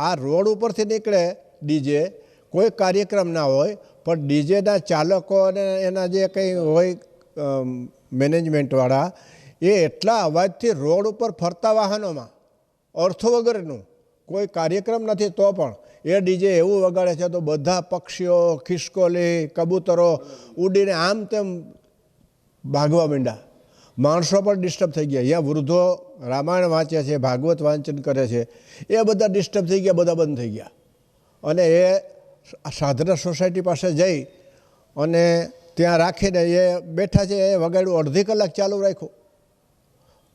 આ રોડ ઉપરથી નીકળે ડીજે, કોઈ કાર્યક્રમ ના હોય, પણ ડીજેના ચાલકો અને એના જે કંઈ હોય મેનેજમેન્ટવાળા એ એટલા અવાજથી રોડ ઉપર ફરતા વાહનોમાં. અર્થો વગરનું. કોઈ કાર્યક્રમ નથી તો પણ. એ ડીજે એવું વગાડે છે તો બધા પક્ષીઓ, ખિસકોલી, કબૂતરો ઉડીને આમ તેમ ભાગવા માંડ્યા. માણસો પણ ડિસ્ટર્બ થઈ ગયા. અહીંયા વૃદ્ધો રામાયણ વાંચે છે, ભાગવત વાંચન કરે છે. એ બધા ડિસ્ટર્બ થઈ ગયા, બધા બંધ થઈ ગયા. અને એ સાધના સોસાયટી પાસે જઈ અને ત્યાં રાખીને એ બેઠા છે, એ વગાડ્યું, અડધી કલાક ચાલુ રાખ્યું.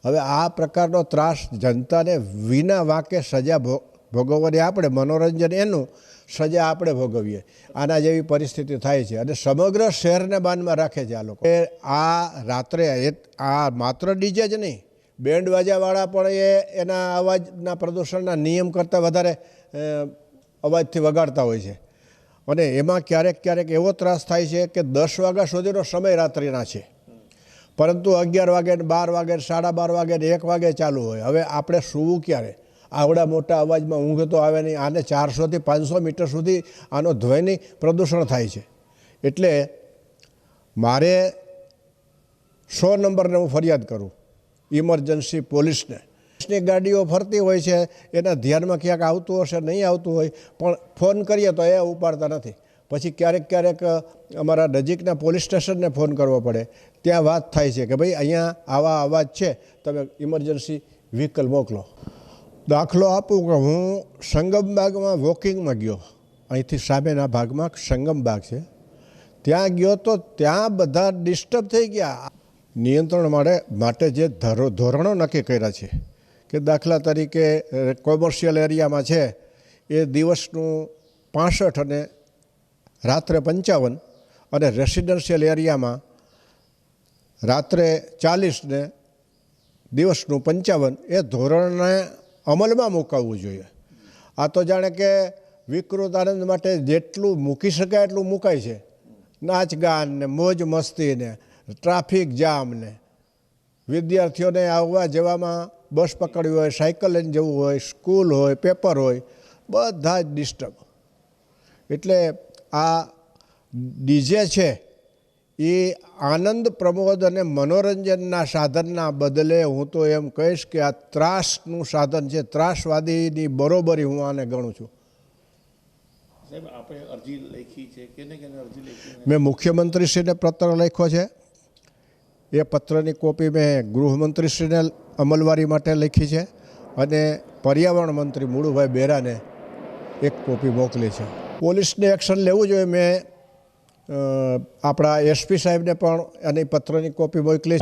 હવે આ પ્રકારનો ત્રાસ જનતાને વિના વાંકે સજા ભોગવવાની આપણે મનોરંજન એનું સજા આપણે ભોગવીએ. આના જેવી પરિસ્થિતિ થાય છે અને સમગ્ર શહેરને બાનમાં રાખે છે આ લોકો. આ રાત્રે આ માત્ર ડીજે જ નહીં, બેન્ડ વાજાવાળા પણ એ એના અવાજના પ્રદૂષણના નિયમ કરતાં વધારે અવાજથી વગાડતા હોય છે. અને એમાં ક્યારેક ક્યારેક એવો ત્રાસ થાય છે કે દસ વાગ્યા સુધીનો સમય રાત્રિના છે. પરંતુ અગિયાર વાગે બાર વાગે સાડા બાર વાગે એક વાગે ચાલુ હોય. હવે આપણે સૂવું ક્યારે? આવડા મોટા અવાજમાં ઊંઘ તો આવે નહીં. આને ચારસોથી પાંચસો મીટર સુધી આનો ધ્વનિ પ્રદૂષણ થાય છે. એટલે મારે સો નંબરને હું ફરિયાદ કરું. ઇમરજન્સી પોલીસને. પોલીસની ગાડીઓ ફરતી હોય છે, એના ધ્યાનમાં ક્યાંક આવતું હશે, નહીં આવતું હોય, પણ ફોન કરીએ તો એ ઉપાડતા નથી. પછી ક્યારેક ક્યારેક અમારા નજીકના પોલીસ સ્ટેશનને ફોન કરવો પડે. ત્યાં વાત થાય છે કે ભાઈ, અહીંયા આવા અવાજ છે, તમે ઇમરજન્સી વ્હીકલ મોકલો. દાખલો આપું કે હું સંગમ બાગમાં વોકિંગમાં ગયો. અહીંથી સામેના ભાગમાં સંગમબાગ છે. ત્યાં ગયો તો ત્યાં બધા ડિસ્ટર્બ થઈ ગયા. નિયંત્રણ માટે માટે જે ધરો, ધોરણો નક્કી કર્યા છે કે દાખલા તરીકે કોમર્શિયલ એરિયામાં છે. એ દિવસનું પાસઠ અને રાત્રે પંચાવન અને રેસિડેન્શિયલ એરિયામાં રાત્રે ચાલીસ ને દિવસનું પંચાવન એ ધોરણને અમલમાં મુકાવવું જોઈએ. આ તો જાણે કે વિકૃત આનંદ માટે જેટલું મૂકી શકાય એટલું મૂકાય છે. નાચ ગાન ને, મોજ મસ્તીને ટ્રાફિક જામને વિદ્યાર્થીઓને આવવા જવામાં બસ પકડવી હોય, સાયકલ લઈને જવું હોય, સ્કૂલ હોય, પેપર હોય, બધા જ ડિસ્ટર્બ એટલે આ ડીજે છે એ આનંદ પ્રમોદ અને મનોરંજનના સાધનના બદલે હું તો એમ કહીશ કે આ ત્રાસનું સાધન છે. ત્રાસવાદીની બરોબરી હું આને ગણું છું. સાહેબ આપણે અરજી લખી છે કેને કેને અરજી મેં મુખ્યમંત્રીશ્રીને પત્ર લખ્યો છે. એ પત્રની કોપી મેં ગૃહમંત્રીશ્રીને અમલવારી માટે લખી છે અને પર્યાવરણ મંત્રી મુળુભાઈ બેરાને એક કોપી મોકલી છે. પોલીસને એક્શન લેવું જોઈએ. મેં આપણા એસપી સાહેબને પણ એની પત્રની કોપી મોકલી